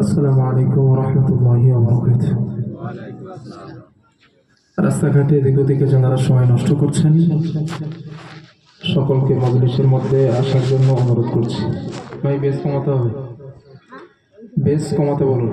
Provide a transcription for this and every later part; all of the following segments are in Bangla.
আসসালামু আলাইকুম রহমতুল্লাহি রাস্তাঘাটে এদিক ওদিকে যারা সময় নষ্ট করছেন সকলকে মজলিসের মধ্যে আসার জন্য অনুরোধ করছি ভাই বেশ কমাতে হবে বেশ কমাতে বলুন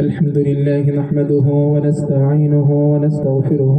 الحمد لله نحمده ونستعينه ونستغفره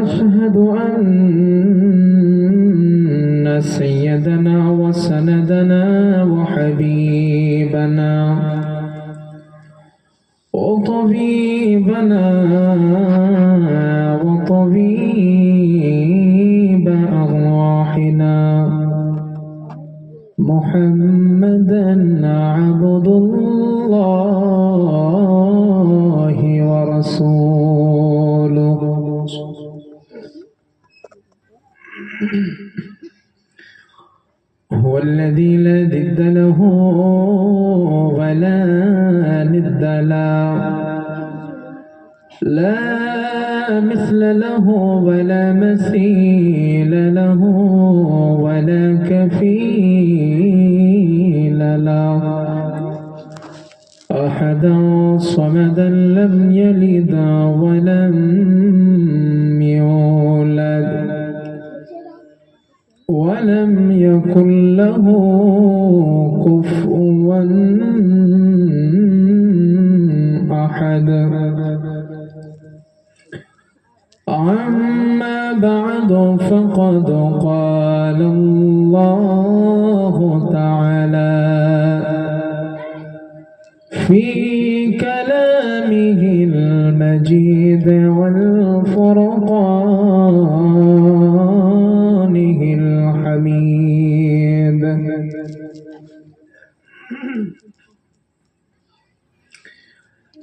ونشهد أن سيدنا وسندنا وحبيبنا وطبيبنا وطبيب أرواحنا محمدا عبد الذي لا ضد له ولا ند له لا مثل له ولا مثيل له ولا كفيل له. أحدا صمدا لم يلد ولم ولم يكن له كفوا أحد. أما بعد فقد قال الله تعالى في كلامه المجيد والفرقانه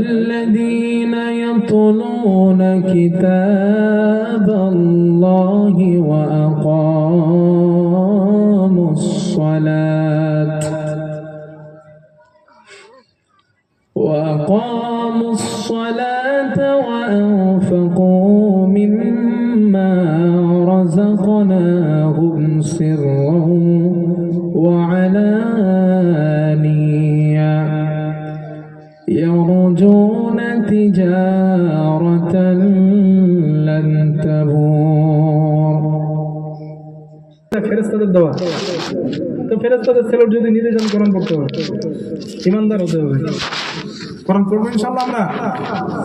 الذين يطلون كتاب الله وأقاموا الصلاة وأقاموا الصلاة وأنفقوا مما رزقناهم سرا وعلانية. يرجون تجارة لن تبور ফেরেস্তাদের দেওয়া তো ফেরেস্তাদের ছেলের যদি নিজে যান কোরআন পড়তে হবে ইমানদার হতে হবে কোরআন পড়বো ইনশাল্লাহ আমরা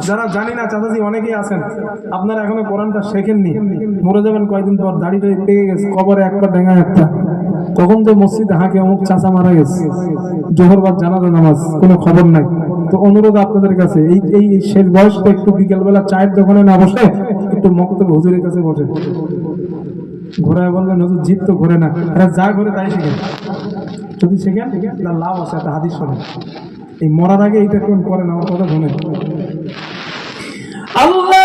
যারা জানি না চাচাজি অনেকেই আছেন আপনারা এখনো কোরআনটা শেখেননি মরে যাবেন কয়দিন পর দাড়িটা পেয়ে গেছে কবরে একটা ডেঙ্গা একটা কখন যে মসজিদে হাঁকে অমুক চাচা মারা গেছে জোহর বাদ জানাজা নামাজ কোনো খবর নাই তো অনুরোধ আপনাদের কাছে, এই এই শেষ বয়সটা একটু বিকেলবেলা চায়ের দোকানে না বসে একটু মকতব হুজুরের কাছে বসে। ঘোরায় বলবেন হুজুর জিত তো ঘোরে না। এটা যা ঘোরে তাই শিখেন যদি শিখেন তার লাভ আছে, একটা হাদিস শোনেন এই মরার আগে এইটা কেউ না আমার কথা শোনেন আল্লাহর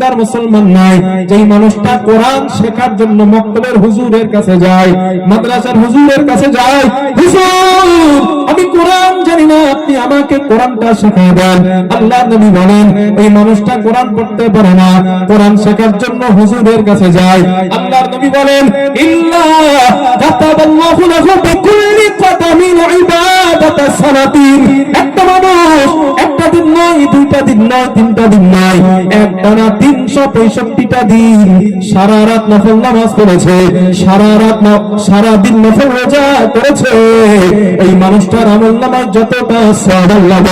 ইমানদার মুসলমান নাই। যেই মানুষটা কোরআন শেখার জন্য মক্তবের হুজুরের কাছে যায়, মাদ্রাসার হুজুরের কাছে যায়, হুজুর, আমি কোরআন জানি না, আপনি আমাকে কোরআনটা শেখায় দেন। আল্লাহর নবী বলেন, এই মানুষটা কোরআন পড়তে পারে না, কোরআন শেখার জন্য হুজুরের কাছে যায়। আল্লাহর নবী বলেন, ইল্লা কাতাবাল্লাহু লাহু বিকুল্লি কদামিন ইবাদাতা সালাতিন। একটা মানুষ, একটা দিন নয় দুইটা দিন নয় তিনটা দিন নয় একটানা তিনশো পঁয়ষট্টিটা দিন সারা রাত নফল নামাজ পড়েছে, সারা রাত সারা দিন নফল রোজা করেছে এই মানুষটার আমল নামাজ যতটা সওয়াব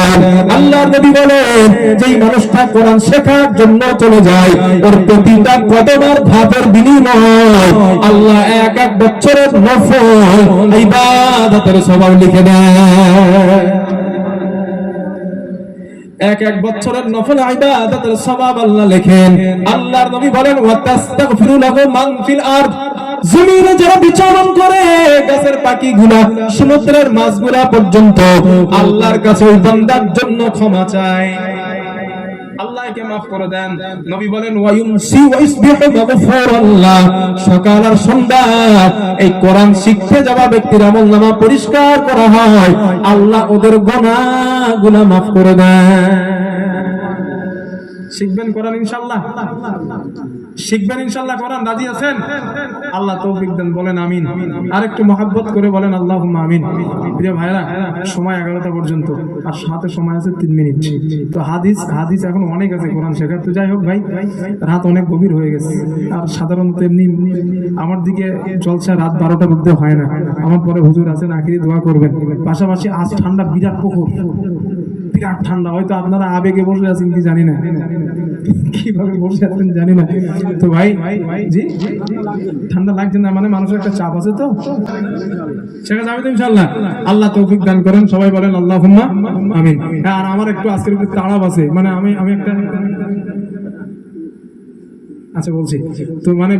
আল্লাহ। নবী বলেন, যেই মানুষটা কোরআন শেখার জন্য চলে যায়, ওর প্রতিটা কদমের ধাপের বিনিময় আল্লাহ এক এক বছরের নফল, ইবাদতের স্বভাব লিখে দেয় এক এক বছরের নফল ইবাদতের সওয়াব আল্লাহ লেখেন। আল্লাহর নবী বলেন, ওয়াতাস্তাগফিরু লাহু মান ফিল আরদ। জমিনে যারা বিচরণ করে, গাছের পাখিগুলা, সমুদ্রের মাছগুলা পর্যন্ত আল্লাহর কাছে ওই বান্দার জন্য ক্ষমা চায়। আল্লাহকে মাফ করে দেন। নবী বলেন, ওয়ায়ুমসি ওয়াইসবিহু মাগফুরাল্লাহ সকাল আর সন্ধ্যা, এই কোরআন শিখতে যাওয়া ব্যক্তির আমলনামা পরিষ্কার করা হয়। আল্লাহ ওদের গুনাহগুলো মাফ করে দেন। শিখবেন কোরআন ইনশাল্লাহ শিখবেন ইনশাল্লাহ কোরআন? রাজি আছেন? আল্লাহ তৌফিক দেন, বলেন আমিন। আর একটু মহাব্বত করে বলেন আল্লাহ আমিন। প্রিয় ভাইরা সময় এগারোটা পর্যন্ত, আর সাথে সময় আছে তিন মিনিট। তো হাদিস হাদিস এখন অনেক আছে কোরআন শেখার। তো যাই হোক ভাই, রাত অনেক গভীর হয়ে গেছে। আর সাধারণত এমনি, আমার দিকে জলসা রাত বারোটার মধ্যে হয় না। আমার পরে হুজুর আছেন, আখিরি দোয়া করবেন। পাশাপাশি আজ ঠান্ডা বিরাট পুকুর বিরাট ঠান্ডা। হয়তো আপনারা আবেগে বসে আছেন কি জানি না। কীভাবে বসে আছেন জানি না। তো ভাই জি? ঠান্ডা লাগছে না মানে মানুষের একটা চাপ আছে তো? সেটা যাবে তো ইনশাল্লাহ আল্লাহ তৌফিক দান করেন সবাই বলেন আল্লাহ আমিন। হ্যাঁ, আর আমার একটু আজকের একটু তাড়াব আছে। মানে আমি আমি একটা আচ্ছা বলছি। তো মানে